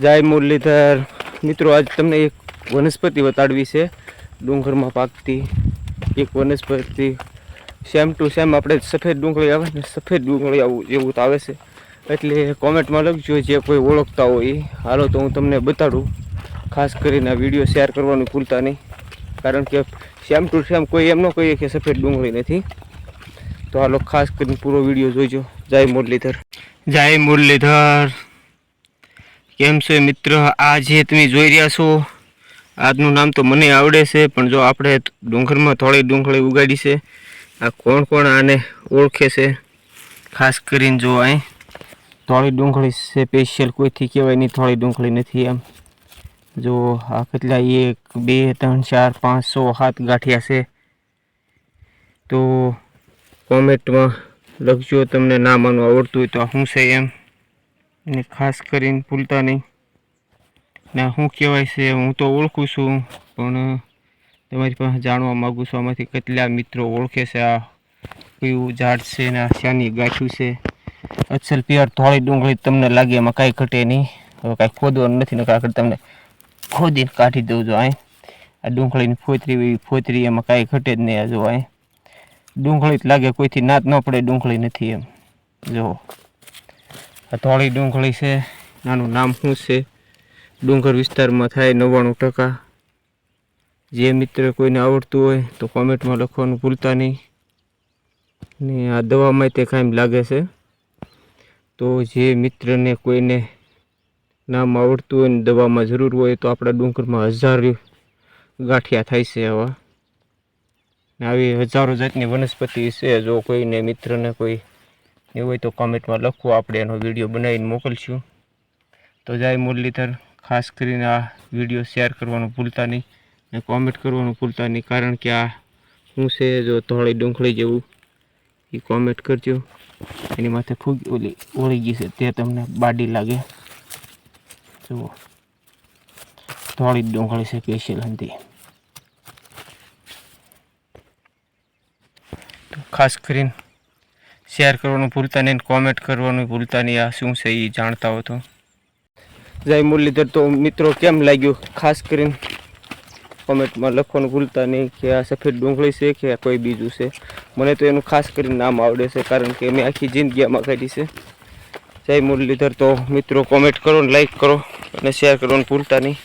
જય મુરલીધર. મિત્રો, આજ તમને એક વનસ્પતિ બતાડવી છે. ડુંગરમાં પાકતી એક વનસ્પતિ. સેમ ટુ સેમ આપણે સફેદ ડુંગળી આવે ને સફેદ ડુંગળી આવું જેવું તો આવે છે. એટલે કોમેન્ટમાં લખજો જે કોઈ ઓળખતા હોય. હાલો તો હું તમને બતાડું. ખાસ કરીને વીડિયો શેર કરવાનું ભૂલતા નહીં. કારણ કે સેમ ટુ સેમ કોઈ એમ ન કહીએ કે સફેદ ડુંગળી નથી. તો હાલો ખાસ કરીને પૂરો વીડિયો જોઈજો. જય મુરલીધર. જય મુરલીધર. કેમ છે મિત્ર? આ જે તમે જોઈ રહ્યા છો, આજનું નામ તો મને આવડે છે, પણ જો આપણે ડુંગરમાં થોડી ડુંગળી ઉગાડી છે, આ કોણ કોણ આને ઓળખે છે? ખાસ કરીને જો અહીં થોડી ડુંગળી સ્પેશિયલ કોઈથી કહેવાય નહીં, થોડી ડુંગળી નથી એમ. જો આ કેટલા, એક, બે, ત્રણ, ચાર, પાંચ, સો, સાત ગાંઠિયા છે. તો કોમેન્ટમાં લખજો, તમને નામ આનું આવડતું હોય તો શું છે એમ? ને ખાસ કરીને ભૂલતા નહીં. ના, શું કહેવાય છે, હું તો ઓળખું છું, પણ તમારી પાસે જાણવા માગું છું, આમાંથી કેટલા મિત્રો ઓળખે છે, આ કયું ઝાડ છે ને, આ શાની ગાંઠ્યું છે. અચ્છલ પિયર થોડી ડુંગળી તમને લાગે, એમાં કાંઈ ઘટે નહીં. હવે કાંઈ ખોદવાનું નથી ને કાંઈ તમને ખોદીને કાઢી દઉં જો અહીં આ ડુંગળીની ફોતરી એવી ફોતરી, એમાં કાંઈ ઘટે જ નહીં, આ જો અહીં ડુંગળી લાગે, કોઈથી નાત ન પડે, ડુંગળી નથી એમ. જો. આ થોડી ડુંગળી છે. આનું નામ શું છે? ડુંગર વિસ્તારમાં થાય નવ્વાણું ટકા. જે મિત્ર કોઈને આવડતું હોય તો કોમેન્ટમાં લખવાનું ભૂલતા નહીં. ને આ દવામાં તે કાંઈ લાગે છે. તો જે મિત્રને કોઈને નામ આવડતું હોય ને દવામાં જરૂર હોય તો આપણા ડુંગરમાં હજાર ગાંઠિયા થાય છે આવા. આવી હજારો જાતની વનસ્પતિ છે. જો કોઈને મિત્રને કોઈ એવું હોય તો કોમેન્ટમાં લખો. આપણે એનો વીડિયો બનાવીને મોકલશું. તો જય મુરલીધર, ખાસ કરીને આ વીડિયો શેર કરવાનું ભૂલતા નહીં ને કોમેન્ટ કરવાનું ભૂલતા નહીં, કારણ કે આ શું છે જો ધોળી ડુંખળી જેવું, એ કોમેન્ટ કરજો. એની માથે ફૂગ ઓલી ઓળી ગઈ છે, તે તમને બાડી લાગે. જુઓ. ધોળી ડુંખળી છે સ્પેશિયલ હતી ખાસ કરીને શેર કરવાનું ભૂલતા નહીં કોમેન્ટ કરવાનું ભૂલતા નહીં. આ શું છે એ જાણતા હો તો. જય મુરલીધર, તો મિત્રો કેમ લાગ્યું? ખાસ કરીને કોમેન્ટમાં લખવાનું ભૂલતા નહીં કે આ સફેદ ડુંગળી છે કે કોઈ બીજું છે. મને તો એનું ખાસ કરીને નામ આવડે છે કારણ કે મેં આખી જિંદગી આમાં કાઢી છે. જય મુરલીધર, તો મિત્રો કોમેન્ટ કરો ને લાઈક કરો અને શેર કરવાનું ભૂલતા નહીં.